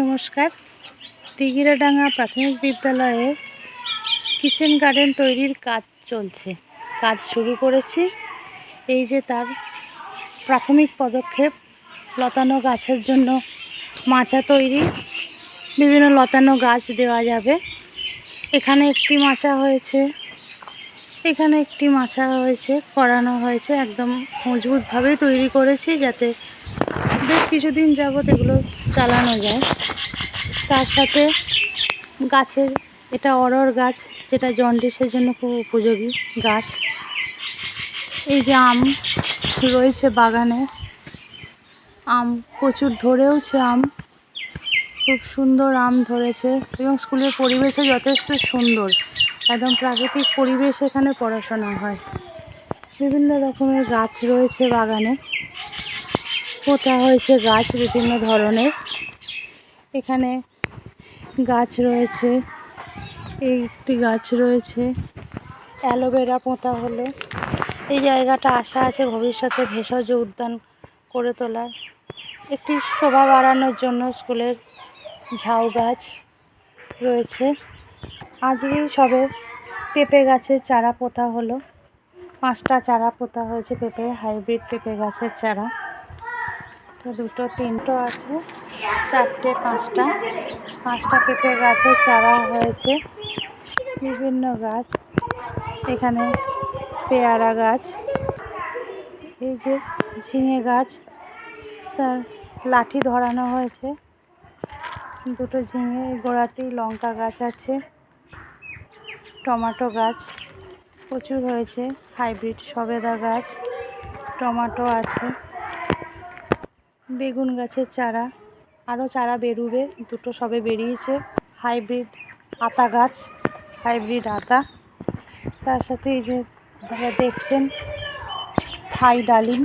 নমস্কার। দিঘিরাডাঙ্গা প্রাথমিক বিদ্যালয়ে কিচেন গার্ডেন তৈরির কাজ চলছে। কাজ শুরু করেছি। এই যে তার প্রাথমিক পদক্ষেপ, লতানো গাছের জন্য মাচা তৈরি। বিভিন্ন লতানো গাছ দেওয়া যাবে। এখানে একটি মাচা হয়েছে। এখানে একটি মাচা হয়েছে, করানো হয়েছে। একদম মজবুতভাবে তৈরি করেছি যাতে বেশ কিছুদিন যাবত এগুলো চালানো যায়। তার সাথে গাছের, এটা অরর গাছ, যেটা জন্ডিসের জন্য খুব উপযোগী গাছ। এই যে আম রয়েছে বাগানে। আম প্রচুর ধরেওছে আম। খুব সুন্দর আম ধরেছে এবং স্কুলের পরিবেশও যথেষ্ট সুন্দর। একদম প্রাকৃতিক পরিবেশ এখানে পড়াশোনা হয়। বিভিন্ন রকমের গাছ রয়েছে বাগানে। পোতা হয়েছে গাছ বিভিন্ন ধরনের। এখানে গাছ রয়েছে, একটি গাছ রয়েছে, অ্যালোভেরা পোঁতা হলো। এই জায়গাটা আশা আছে ভবিষ্যতে ভেষজ উদ্যান করে তোলার। একটি শোভা বাড়ানোর জন্য স্কুলের ঝাউ গাছ রয়েছে। আজকেই সবে পেঁপে গাছের চারা পোঁতা হলো। পাঁচটা চারা পোঁতা হয়েছে পেঁপে, হাইব্রিড পেঁপে গাছের চারা। তো দুটো, তিনটো আছে, চারটে, পাঁচটা। পাঁচটা পেঁপে গাছের চারা হয়েছে। বিভিন্ন গাছ। এখানে পেয়ারা গাছ। এই যে ঝিঙে গাছ, তার লাঠি ধরানো হয়েছে। দুটো ঝিঙে গোড়াতেই লঙ্কা গাছ আছে, টমেটো গাছ প্রচুর হয়েছে, হাইব্রিড সবেদা গাছ, টমেটো আছে। বেগুন গাছের চারা আরও চারা বেরোবে, দুটো সবে বেরিয়েছে। হাইব্রিড আতা গাছ, হাইব্রিড আতা। তার সাথে এই যে আপনারা দেখছেন, থাই ডালিম।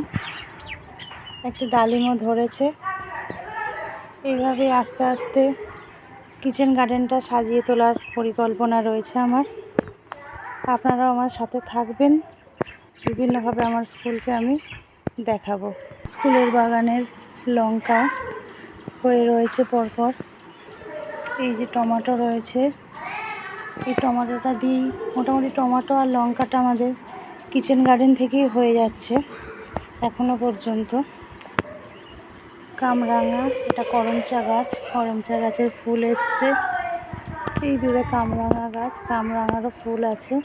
একটা ডালিমও ধরেছে। এইভাবে আস্তে আস্তে কিচেন গার্ডেনটা সাজিয়ে তোলার পরিকল্পনা রয়েছে আমার। আপনারাও আমার সাথে থাকবেন। বিভিন্নভাবে আমার স্কুলকে আমি দেখাবো। স্কুলের বাগানের লঙ্কা হয়ে রয়েছে পরপর। এই যে টমেটো রয়েছে। এই টমেটোটা দিয়েই মোটামুটি টমেটো আর লঙ্কাটা আমাদের কিচেন গার্ডেন থেকেই হয়ে যাচ্ছে এখনও পর্যন্ত। কামরাঙা, এটা করমচা গাছ, করমচা গাছের ফুল এসছে। এই দূরে কামরাঙা গাছ, কামরাঙারও ফুল আছে।